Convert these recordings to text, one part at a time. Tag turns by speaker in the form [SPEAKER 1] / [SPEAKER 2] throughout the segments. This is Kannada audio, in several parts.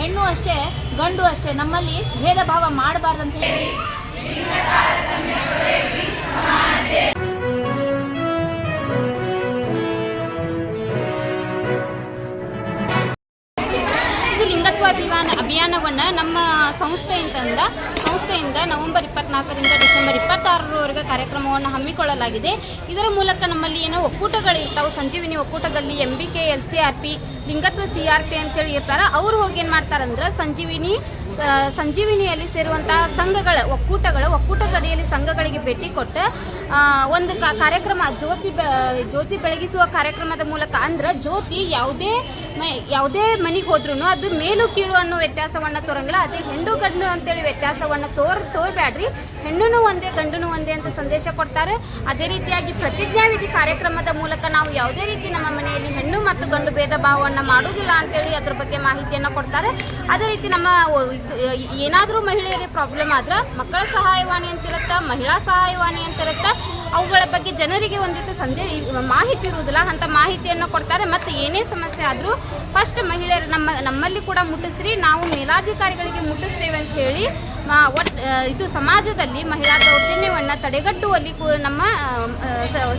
[SPEAKER 1] ಹೆಣ್ಣು ಅಷ್ಟೇ ಗಂಡು ಅಷ್ಟೇ ನಮ್ಮಲ್ಲಿ ಭೇದ ಭಾವ ಮಾಡಬಾರ್ದಂತ ಹೇಳಿ.
[SPEAKER 2] ಅಭಿಯಾನ ಅಭಿಯಾನವನ್ನು ನಮ್ಮ ಸಂಸ್ಥೆಯಿಂದ ಸಂಸ್ಥೆಯಿಂದ ನವೆಂಬರ್ ಇಪ್ಪತ್ನಾಲ್ಕರಿಂದ ಡಿಸೆಂಬರ್ ಇಪ್ಪತ್ತಾರರವರೆಗೆ ಕಾರ್ಯಕ್ರಮವನ್ನು ಹಮ್ಮಿಕೊಳ್ಳಲಾಗಿದೆ. ಇದರ ಮೂಲಕ ನಮ್ಮಲ್ಲಿ ಏನೋ ಒಕ್ಕೂಟಗಳಿರ್ತಾವೆ ಸಂಜೀವಿನಿ ಒಕ್ಕೂಟದಲ್ಲಿ M B K L C R P ಲಿಂಗತ್ವ C R P ಅಂತೇಳಿ ಇರ್ತಾರೆ. ಅವ್ರು ಹೋಗಿ ಏನು ಮಾಡ್ತಾರಂದ್ರೆ, ಸಂಜೀವಿನಿ ಸಂಜೀವಿನಿಯಲ್ಲಿ ಸೇರುವಂತಹ ಸಂಘಗಳ ಒಕ್ಕೂಟಗಳ ಒಕ್ಕೂಟದಡಿಯಲ್ಲಿ ಸಂಘಗಳಿಗೆ ಭೇಟಿ ಕೊಟ್ಟು ಒಂದು ಕಾರ್ಯಕ್ರಮ ಜ್ಯೋತಿ ಜ್ಯೋತಿ ಬೆಳಗಿಸುವ ಕಾರ್ಯಕ್ರಮದ ಮೂಲಕ ಅಂದ್ರೆ ಜ್ಯೋತಿ ಯಾವುದೇ ಯಾವುದೇ ಮನೆಗೆ ಹೋದ್ರೂ ಅದು ಮೇಲು ಕೀಳು ಅನ್ನೋ ವ್ಯತ್ಯಾಸವನ್ನು ತೋರಂಗಿಲ್ಲ, ಅದೇ ಹೆಣ್ಣು ಗಂಡು ಅಂತೇಳಿ ವ್ಯತ್ಯಾಸವನ್ನು ತೋರ್, ತೋರ್ಬ್ಯಾಡ್ರಿ. ಹೆಣ್ಣುನು ಒಂದೇ, ಗಂಡುನು ಒಂದೇ ಅಂತ ಸಂದೇಶ ಕೊಡ್ತಾರೆ. ಅದೇ ರೀತಿಯಾಗಿ ಪ್ರತಿಜ್ಞಾವಿಧಿ ಕಾರ್ಯಕ್ರಮದ ಮೂಲಕ ನಾವು ಯಾವುದೇ ರೀತಿ ನಮ್ಮ ಮನೆಯಲ್ಲಿ ಹೆಣ್ಣು ಮತ್ತು ಗಂಡು ಭೇದ ಭಾವವನ್ನ ಮಾಡುವುದಿಲ್ಲ ಅಂತೇಳಿ ಅದ್ರ ಬಗ್ಗೆ ಮಾಹಿತಿಯನ್ನು ಕೊಡ್ತಾರೆ. ಅದೇ ರೀತಿ ನಮ್ಮ ಏನಾದರೂ ಮಹಿಳೆಯರಿಗೆ ಪ್ರಾಬ್ಲಮ್ ಆದ್ರೆ ಮಕ್ಕಳ ಸಹಾಯವಾಣಿ ಅಂತಿರುತ್ತೆ, ಮಹಿಳಾ ಸಹಾಯವಾಣಿ ಅಂತಿರುತ್ತೆ. ಅವುಗಳ ಬಗ್ಗೆ ಜನರಿಗೆ ಒಂದಿಟ್ಟು ಸಂದೇ ಮಾಹಿತಿ ಇರುವುದಿಲ್ಲ. ಅಂತ ಮಾಹಿತಿಯನ್ನು ಕೊಡ್ತಾರೆ. ಮತ್ತು ಏನೇ ಸಮಸ್ಯೆ ಆದರೂ ಫಸ್ಟ್ ಮಹಿಳೆಯರು ನಮ್ಮ ನಮ್ಮಲ್ಲಿ ಕೂಡ ಮುಟ್ಟಿಸ್ರಿ, ನಾವು ಮೇಲಾಧಿಕಾರಿಗಳಿಗೆ ಮುಟ್ಟಿಸ್ತೇವೆ ಅಂತ ಹೇಳಿ ಇದು ಸಮಾಜದಲ್ಲಿ ಮಹಿಳಾ ದೌರ್ಜನ್ಯವನ್ನು ತಡೆಗಟ್ಟುವಲ್ಲಿ ನಮ್ಮ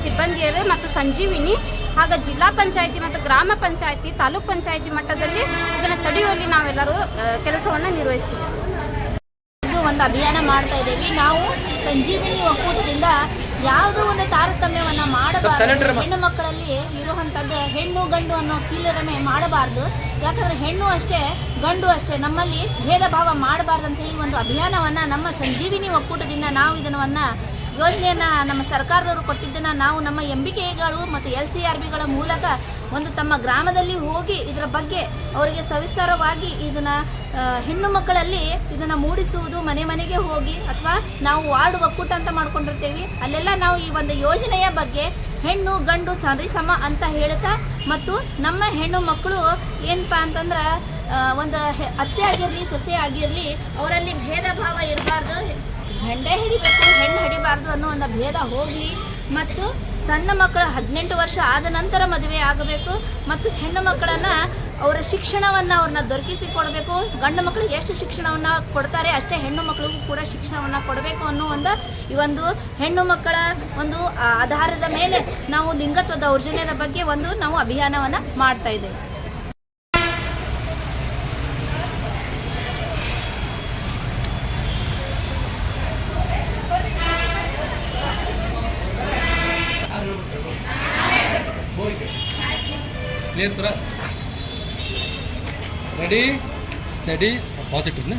[SPEAKER 2] ಸಿಬ್ಬಂದಿಯರು ಮತ್ತು ಸಂಜೀವಿನಿ ಹಾಗೆ ಜಿಲ್ಲಾ ಪಂಚಾಯತಿ ಮತ್ತು ಗ್ರಾಮ ಪಂಚಾಯತಿ, ತಾಲೂಕ್ ಪಂಚಾಯತಿ ಮಟ್ಟದಲ್ಲಿ ಇದನ್ನು ತಡೆಯುವಲ್ಲಿ ನಾವೆಲ್ಲರೂ ಕೆಲಸವನ್ನು ನಿರ್ವಹಿಸ್ತೀವಿ.
[SPEAKER 1] ಇದು ಒಂದು ಅಭಿಯಾನ ಮಾಡ್ತಾ ಇದ್ದೀವಿ. ನಾವು ಸಂಜೀವಿನಿ ಒಕ್ಕೂಟದಿಂದ ಯಾವುದೋ ತಾರತಮ್ಯವನ್ನ ಮಾಡಬಾರದು. ಹೆಣ್ಣು ಮಕ್ಕಳಲ್ಲಿ ಇರುವಂತದ್ದು ಹೆಣ್ಣು ಗಂಡು ಅನ್ನೋ ಕೀಲರಮೆ ಮಾಡಬಾರದು. ಯಾಕಂದ್ರೆ ಹೆಣ್ಣು ಅಷ್ಟೇ ಗಂಡು ಅಷ್ಟೇ ನಮ್ಮಲ್ಲಿ ಭೇದ ಭಾವ ಮಾಡಬಾರ್ದು ಅಂತ ಹೇಳಿ ಒಂದು ಅಭಿಯಾನವನ್ನ ನಮ್ಮ ಸಂಜೀವಿನಿ ಒಕ್ಕೂಟದಿಂದ ನಾವು ಇದನ್ನ ಯೋಜನೆಯನ್ನ ನಮ್ಮ ಸರ್ಕಾರದವರು ಕೊಟ್ಟಿದ್ದನ್ನ ನಾವು ನಮ್ಮ ಎಂಬಿಕೆಗಳು ಮತ್ತು ಎಲ್ ಸಿ ಆರ್ ಬಿಗಳ ಮೂಲಕ ಒಂದು ತಮ್ಮ ಗ್ರಾಮದಲ್ಲಿ ಹೋಗಿ ಇದರ ಬಗ್ಗೆ ಅವರಿಗೆ ಸವಿಸ್ತಾರವಾಗಿ ಇದನ್ನ ಹೆಣ್ಣು ಮಕ್ಕಳಲ್ಲಿ ಇದನ್ನ ಮೂಡಿಸುವುದು, ಮನೆ ಮನೆಗೆ ಹೋಗಿ ಅಥವಾ ನಾವು ವಾರ್ಡ್ ಒಕ್ಕೂಟ ಅಂತ ಮಾಡ್ಕೊಂಡಿರ್ತೀವಿ. ಅಲ್ಲೆಲ್ಲ ನಾವು ಈ ಒಂದು ಯೋಜನೆಯ ಬಗ್ಗೆ ಹೆಣ್ಣು, ಗಂಡು ಸರಿಸಮ ಅಂತ ಹೇಳ್ತಾ ಮತ್ತು ನಮ್ಮ ಹೆಣ್ಣು ಮಕ್ಕಳು ಏನಪ್ಪ ಅಂತಂದ್ರೆ ಒಂದು ಅತ್ತೆ ಆಗಿರಲಿ, ಸೊಸೆ ಆಗಿರಲಿ, ಅವರಲ್ಲಿ ಭೇದ ಭಾವ ಇರಬಾರ್ದು. ಹೆಂಡೆ ಹಿಡಿಬೇಕು, ಹೆಣ್ಣು ಹಿಡಿಬಾರ್ದು ಅನ್ನೋ ಒಂದು ಭೇದ ಹೋಗಲಿ. ಮತ್ತು ಸಣ್ಣ ಮಕ್ಕಳು ಹದಿನೆಂಟು ವರ್ಷ ಆದ ನಂತರ ಮದುವೆ ಆಗಬೇಕು ಮತ್ತು ಹೆಣ್ಣು ಮಕ್ಕಳನ್ನು ಅವರ ಶಿಕ್ಷಣವನ್ನು ಅವ್ರನ್ನ ದೊರಕಿಸಿ ಕೊಡಬೇಕು ಗಂಡು ಮಕ್ಕಳಿಗೆ ಎಷ್ಟು ಶಿಕ್ಷಣವನ್ನು ಕೊಡ್ತಾರೆ ಅಷ್ಟೇ ಹೆಣ್ಣು ಮಕ್ಕಳಿಗೂ ಕೂಡ ಶಿಕ್ಷಣವನ್ನು ಕೊಡಬೇಕು ಅನ್ನೋ ಒಂದು ಈ ಒಂದು ಹೆಣ್ಣು ಮಕ್ಕಳ ಒಂದು ಆಧಾರದ ಮೇಲೆ ನಾವು ಲಿಂಗತ್ವ ದೌರ್ಜನ್ಯದ ಬಗ್ಗೆ ಒಂದು ನಾವು ಅಭಿಯಾನವನ್ನು ಮಾಡ್ತಾ ಇದ್ದೇವೆ.
[SPEAKER 3] ಕ್ಲಿಯರ್ ಸರ ರೆಡಿ ಸ್ಟಡಿ ಪಾಸಿಟಿವ್ನ